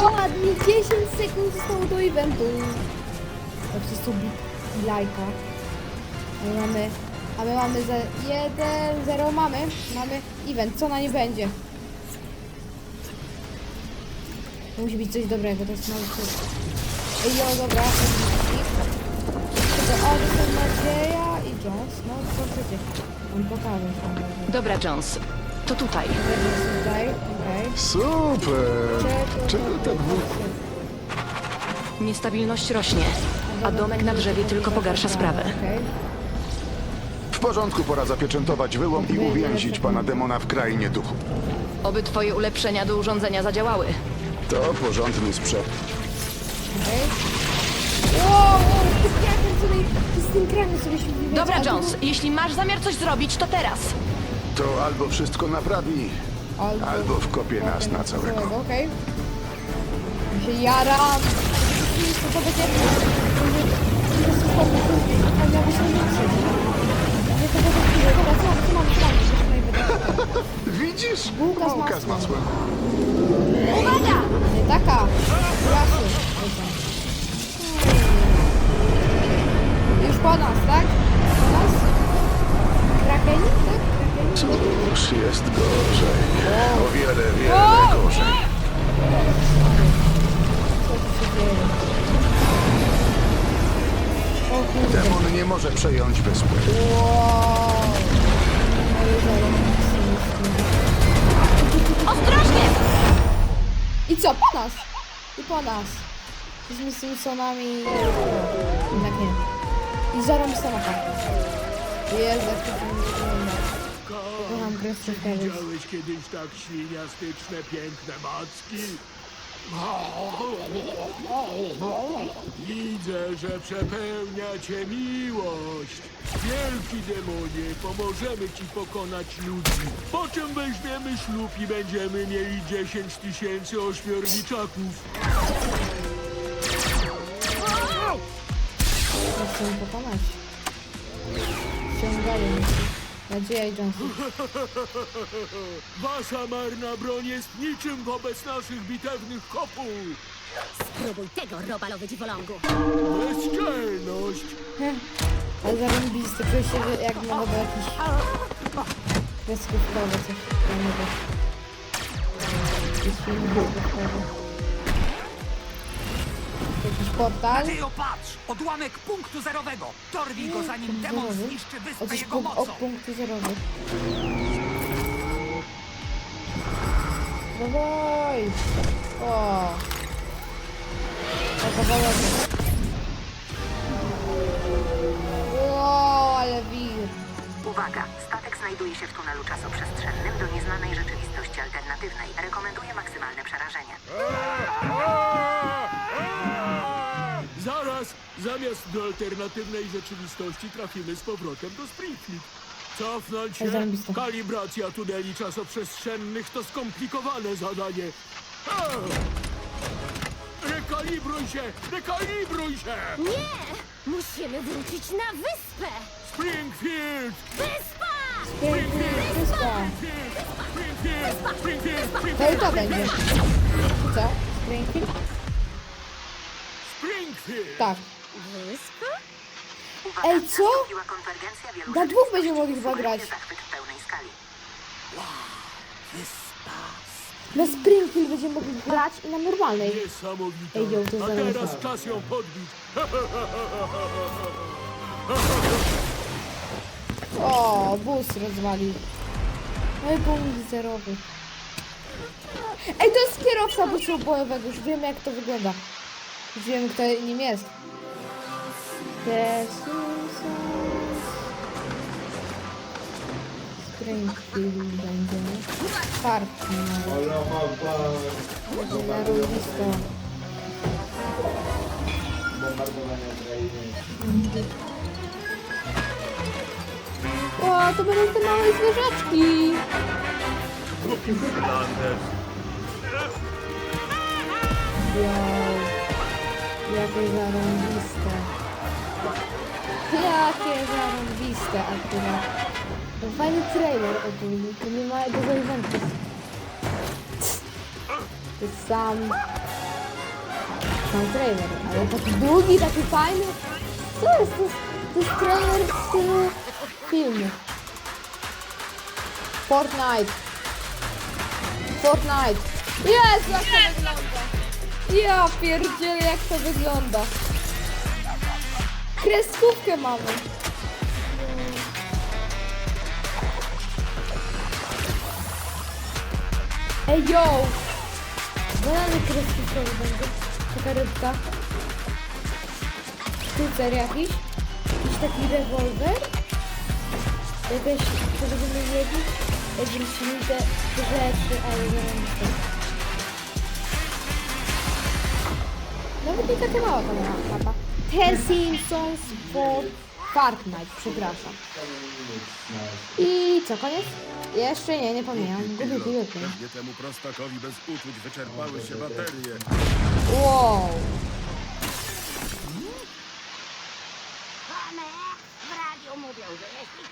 Dokładnie 10 sekund zostało do eventu. Dobrze, subik i lajka. A my mamy, a my mamy za 1, 0 mamy. Mamy event, co na nie będzie? Musi być coś dobrego, to jest mały. Ej, jo, dobra. To, o, to są Nadzieja i Jones. No, to przecież. On pokaże. Dobra, Jones. To tutaj. Tutaj, okej. Super! Czego tak długo? Niestabilność rośnie, a domek na drzewie tylko pogarsza sprawę. Okej. W porządku, pora zapieczętować wyłom i uwięzić pana demona w krainie duchu. Oby twoje ulepszenia do urządzenia zadziałały. To porządny sprzęt. Okej. Wow, wow, kraken kraken się Dobra, Jones, jeśli masz zamiar coś zrobić, to teraz. To albo wszystko naprawi, albo wkopie nas na całego. Okej. Ja się jaram. Co to będzie? Widzisz? Bułka z Bułka z masłem. Uwaga! Nie taka. Krasy. Już po nas, tak? Po nas? Krakeni, tak? Cóż, jest gorzej. O wiele, wiele gorzej. Co tu się dzieje? O kurde. Demon nie może przejąć wyspy. Ostrożnie! I co? Po nas! I po nas. Jesteśmy Simpsonami. Jednak nie. I zarąbista mapa. Jezu, jak to wygląda. Kocham Survivors. Widziałeś kiedyś tak świniastyczne, piękne macki? Widzę, że przepełnia cię miłość. Wielki demonie, pomożemy ci pokonać ludzi. Po czym weźmiemy ślub i będziemy mieli 10 tysięcy ośmiorniczaków. Chcę pokonać. Ściągają się. Nadzieja i Johnson. Wasza marna broń jest niczym wobec naszych bitewnych kopuł. Spróbuj tego, robalowy dziwolągu. Bezczelność. Ale zarąbiste. Czuję się, że jak na nowe jakiś... Kreskówkowe coś. fajnego. Jakiś film. Jakiś portal. Nadziejo, patrz! Odłamek punktu zerowego! Dorwij go, zanim demon Zerowy? zniszczy O, wyspę jest jego punkt, mocą! od punktu zerowy. Dawaj! O! O, kawałek. Wow, ale wir. Uwaga! Statek znajduje się w tunelu czasoprzestrzennym do nieznanej rzeczywistości alternatywnej. Rekomenduję maksymalne przerażenie. Zaraz, zamiast do alternatywnej rzeczywistości trafimy z powrotem do Springfield. Cofnąć się. Zarąbiste. Kalibracja tuneli czasoprzestrzennych to skomplikowane zadanie. A! Rekalibruj się! Rekalibruj się! Nie! Musimy wrócić na wyspę! Springfield! Wyspa! Pięknie, wyspa. Springfield! Springfield! To i Springfield! to będzie. Co? Springfield? Tak. Wyspa? Uwaga! Ej, co? Nastąpiła konwergencja wielu Na dwóch będziemy mogli chyba grać. zachwyt w pełnej skali. Na Springfield będziemy mogli grać i na normalnej. Ej, ją to A zaraz. teraz czas ją podbić. O, bus rozwalił. No i punkt zerowy. Ej, to jest kierowca busu bojowego. Już wiemy jak to wygląda. Już wiemy kto nim jest. Jesus. Springfield będzie. Parki nawet. Będzie na rowisko. O, to będą te małe zwierzaczki. Wow. Jakie zarąbiste. Jakie zarąbiste akurat. To fajny trailer ogólnie. To nie ma dużo eventów. To sam Mam trailer, ale taki długi, taki fajny. Co jest? To jest, to jest trailer w stylu filmu. Fortnite. Fortnite. Jezu, jak to wygląda. Ja pierdzielę, jak to wygląda. Kreskówkę mamy. Ej, yo! Banany kreskówkowy będzie. Taka rybka. Sztucer jakiś. Jakiś taki rewolwer. Jakaś, co będziemy mieli. Jak wrócili te rzeczy, ale zarąbiste. Nawet nie taka mała mała mapa. The Simpsons for Fortnite, przepraszam. I co, koniec? Jeszcze nie, nie pamiętam. Gubię, gubię. Pewnie temu prostakowi bez uczuć wyczerpały się baterie. Wow. Tomek, w radiu mówią, że jeśli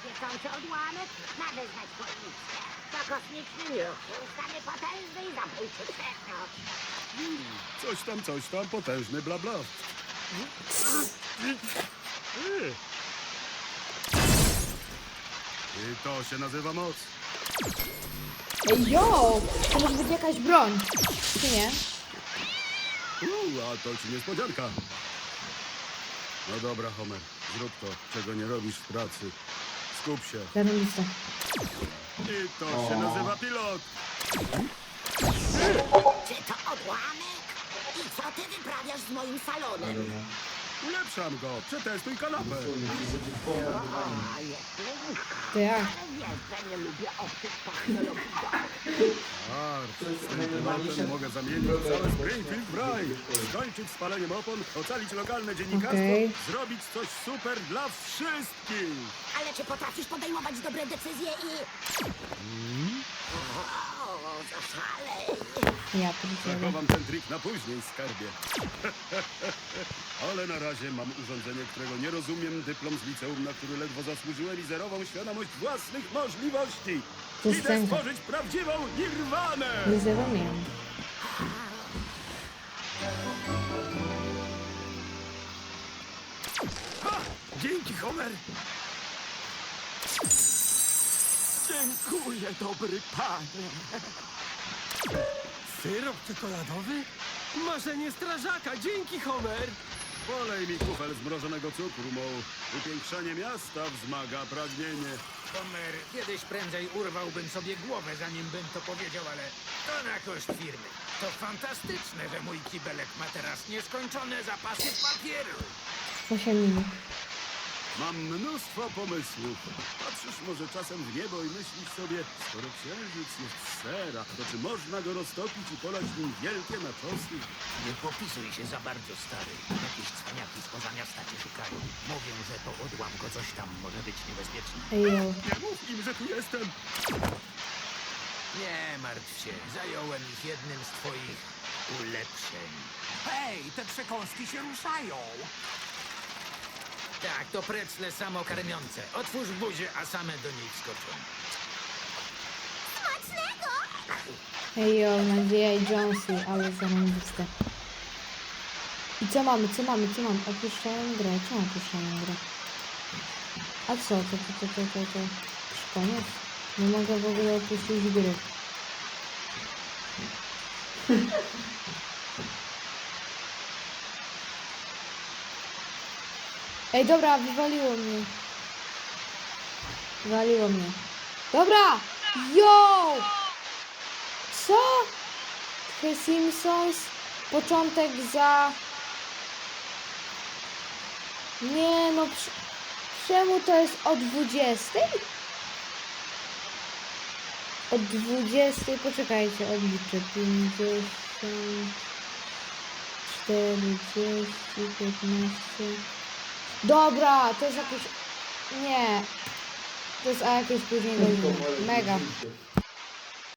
świecący odłamek, ma wezwać policję. To kosmiczny miód ustanie potężny i zabójczy przekrok. Coś tam, coś tam, potężny bla bla. I to się nazywa moc. Ej, yo! To może być jakaś broń. Czy nie? Uuu, a to ci niespodzianka. No dobra, Homer, zrób to, czego nie robisz w pracy. Skup się. Zarobiste. I to się nazywa pilot. Czy to odłamek? I co ty wyprawiasz z moim salonem? Ulepszam go, przetestuj kanapę. A To ja. wiesz, że nie lubię obcych technologii. Arch, z tym tematem mogę zamienić całe Springfield w raj. Skończyć z paleniem opon, ocalić lokalne dziennikarstwo, Okej. zrobić coś super dla wszystkich. Ale czy potrafisz podejmować dobre decyzje i... Ja pierdzielę. Zachowam ten trik na później, skarbie. Ale na razie mam urządzenie, którego nie rozumiem, dyplom z liceum, na który ledwo zasłużyłem i zerową świadomość własnych możliwości. To jest Idę scenka. stworzyć prawdziwą nirwanę! Nie zapomniałam. Dzięki, Homer. Dziękuję, dobry panie. Syrop czekoladowy? Marzenie strażaka. Dzięki, Homer. Polej mi kufel zmrożonego cukru, mo. Upiększanie miasta wzmaga pragnienie. Homer, kiedyś prędzej urwałbym sobie głowę, zanim bym to powiedział, ale to na koszt firmy. To fantastyczne, że mój kibelek ma teraz nieskończone zapasy papieru. 8 minut. Mam mnóstwo pomysłów. Patrzysz może czasem w niebo i myślisz sobie, skoro księżyc jest z sera, to czy można go roztopić i polać nim wielkie naczosy? Nie popisuj się za bardzo, stary. Jakieś cwaniaki spoza miasta cię szukają. Mówią, że po odłamko coś tam może być niebezpieczne. Ej, yo. Nie mów im, że tu jestem! Nie martw się, zająłem ich jednym z twoich ulepszeń. Hej, te przekąski się ruszają. Tak, to precle samokarmiące. Otwórz buzię, a same do nich skoczą. Ej, yo, nadzieja i Jonesy, ale zarąbiste. I co mamy, co mamy, co mamy? Opuszczają grę, czemu opuszczają grę? A co, to, to, to, to, to, to, już koniec? Nie mogę w ogóle opuścić gry. Ej, dobra, wywaliło mnie. Wywaliło mnie. Dobra! Yo! Co? The Simpsons? Początek za... Nie no, czemu to jest o 20? Od 20, poczekajcie, odliczę. 50, 40, 15... Dobra, to jest jakieś... Nie. To jest a jakieś później. Mega.